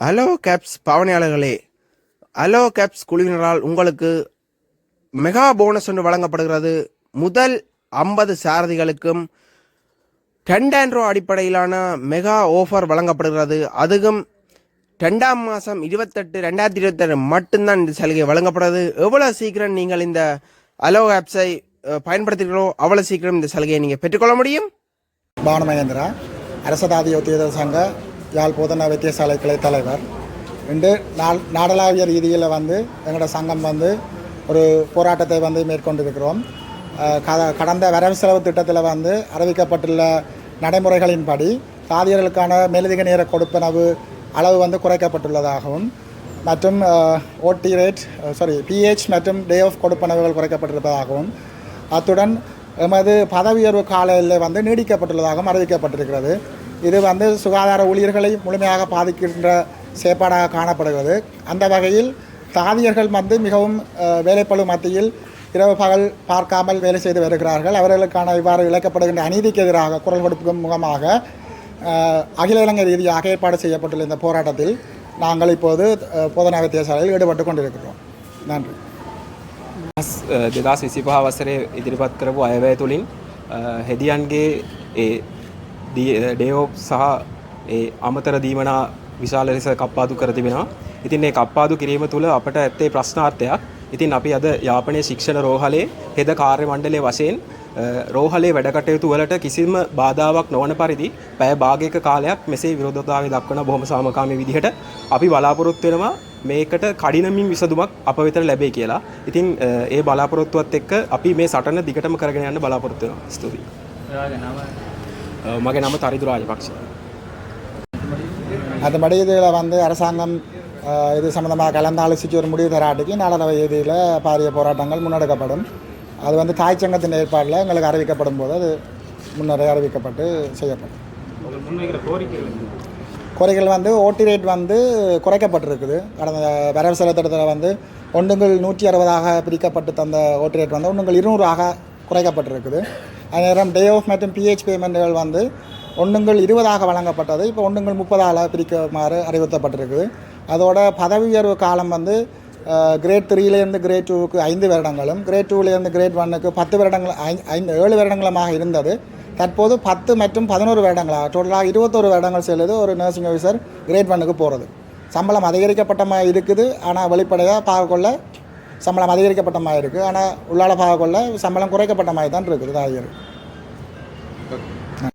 Allow caps பாவனையாளர்களே. Hello caps குழுவினரால் உங்களுக்கு மெகா போனஸ் ஒன்று வழங்கப்படுகிறது. முதல் ஐம்பது சாரதிகளுக்கும் ரெண்டாயிரம் ரூபா அடிப்படையிலான மெகா ஆஃபர் வழங்கப்படுகிறது. அதுவும் ரெண்டாம் மாதம் இருபத்தெட்டு ரெண்டாயிரத்தி இருபத்தெட்டு மட்டும்தான் இந்த சலுகை வழங்கப்படுறது எவ்வளோ சீக்கிரம் நீங்கள் இந்த அலோ ஆப்ஸை அஹ், பயன்படுத்துகிறீர்களோ அவ்வளோ சீக்கிரம் இந்த சலுகையை நீங்கள் பெற்றுக்கொள்ள முடியும். பானமகேந்திரா அரசதாதி உத்தியோக சங்க யாழ் போதனா வைத்தியசாலை கிளை தலைவர். இன்று நாள் நாடளாவிய ரீதியில் வந்து எங்களோட சங்கம் வந்து ஒரு போராட்டத்தை வந்து மேற்கொண்டிருக்கிறோம். கடந்த வரவு செலவு திட்டத்தில் வந்து அறிவிக்கப்பட்டுள்ள நடைமுறைகளின்படி தாதியர்களுக்கான மேலதிக நேர கொடுப்பனவு அளவு வந்து குறைக்கப்பட்டுள்ளதாகவும் மற்றும் ஓடி ரேட் சாரி பிஹெச் மற்றும் டே ஆஃப் கொடுப்பனவுகள் குறைக்கப்பட்டிருப்பதாகவும் அத்துடன் எமது பதவி காலையில் வந்து நீடிக்கப்பட்டுள்ளதாகவும் அறிவிக்கப்பட்டிருக்கிறது. இது வந்து சுகாதார ஊழியர்களை முழுமையாக பாதிக்கின்ற செயற்பாடாக காணப்படுகிறது அந்த வகையில் தாதியர்கள் வந்து மிகவும் அஹ், வேலைப்பளு மத்தியில் இரவு பகல் பார்க்காமல் வேலை செய்து வருகிறார்கள் அவர்களுக்கான இவ்வாறு இழைக்கப்படுகின்ற அநீதிக்கு எதிராக குரல் கொடுக்கும் முகமாக அஹ், அகில இலங்கை ரீதியாக ஏற்பாடு செய்யப்பட்டுள்ள இந்த போராட்டத்தில் நாங்கள் இப்போது அஹ், போதனா வித்தியாசாலையில் ஈடுபட்டு கொண்டிருக்கிறோம் நன்றி දෙදස් විසිපහ වසරේ ඉදිරිපත් කරපු අයවැය තුළින් අ, හෙදියන්ගේ ඒ ඩේෝප් සහ ඒ අමතර දීමනා විශාල ලෙස කප්පාදු කර තිබෙනවා ඉතින් ඒ කප්පාදු කිරීම තුළ අපට ඇත්තේ ප්‍රශ්නාර්ථයක් ඉතින් අපි අද යාපනය ශික්ෂණ රෝහලේ හෙද කාර්ය මණ්ඩලේ වශයෙන් අ, රෝහලේ වැඩකටයුතු වලට කිසිම බාධාවක් නොවන පරිදි පැය භාගයක කාලයක් මෙසේ විරෝධතාවය දක්වන බොහොම සාමකාමී විදිහට අපි බලාපොරොත්තු වෙනවා මේකට කඩිනමින් විසඳුමක් අප වෙතට ලැබේ කියලා. ඉතින් අ, ඒ බලාපොරොත්තුවත් එක්ක අපි මේ සටන දිගටම කරගෙන යන්න බලාපොරොත්තු වෙනවා. ස්තුතියි. අ, මගේ නම තරිදු රාජපක්ෂ. மற்றபடி இதில் வந்து அரசாங்கம் அஹ், இது சம்மந்தமாக கலந்து ஆலோசித்து ஒரு முடிவு தராட்டிக்கு நாளரவை இதில் பாரிய போராட்டங்கள் முன்னெடுக்கப்படும் அது வந்து தாய் சங்கத்தின் ஏற்பாடில் எங்களுக்கு அறிவிக்கப்படும் போது அது முன்னரே அறிவிக்கப்பட்டு செய்யப்படும் குறைகள் வந்து ஓட்டி ரேட் வந்து குறைக்கப்பட்டிருக்குது கடந்த வரவு செலவு திட்டத்தில் வந்து ஒன்றுங்கள் நூற்றி அறுபதாக பிரிக்கப்பட்டு தந்த ஓட்டி ரேட் வந்து ஒன்றுங்கள் இருநூறாக குறைக்கப்பட்டிருக்குது அந்நேரம் டே ஆஃப் மற்றும் பிஹெச் பேமெண்ட்டுகள் வந்து ஒன்றுங்கள் இருபதாக வழங்கப்பட்டது. இப்போ ஒன்றுங்கள் முப்பதாக பிரிக்குமாறு அறிவுறுத்தப்பட்டிருக்குது. அதோட பதவி உயர்வு காலம் வந்து கிரேட் த்ரீலேருந்து கிரேட் டூவுக்கு ஐந்து வருடங்களும் கிரேட் டூலேருந்து கிரேட் ஒன்னுக்கு பத்து வருடங்கள் ஐந்து ஏழு வருடங்களுமாக இருந்தது. தற்போது பத்து மற்றும் பதினோரு வருடங்களாக டோட்டலாக இருபத்தோரு வருடங்கள் செல்லுது ஒரு நர்சிங் ஆஃபீஸர் கிரேட் ஒன்னுக்கு போகிறது சம்பளம் அதிகரிக்கப்பட்டமாக இருக்குது ஆனால் வெளிப்படையாக பார்க்கொள்ள சம்பளம் அதிகரிக்கப்பட்ட மாதிரி இருக்குது ஆனால் உள்ளால பார்க்கக்கொள்ள சம்பளம் குறைக்கப்பட்ட மாதிரி தான் இருக்குது தாயர்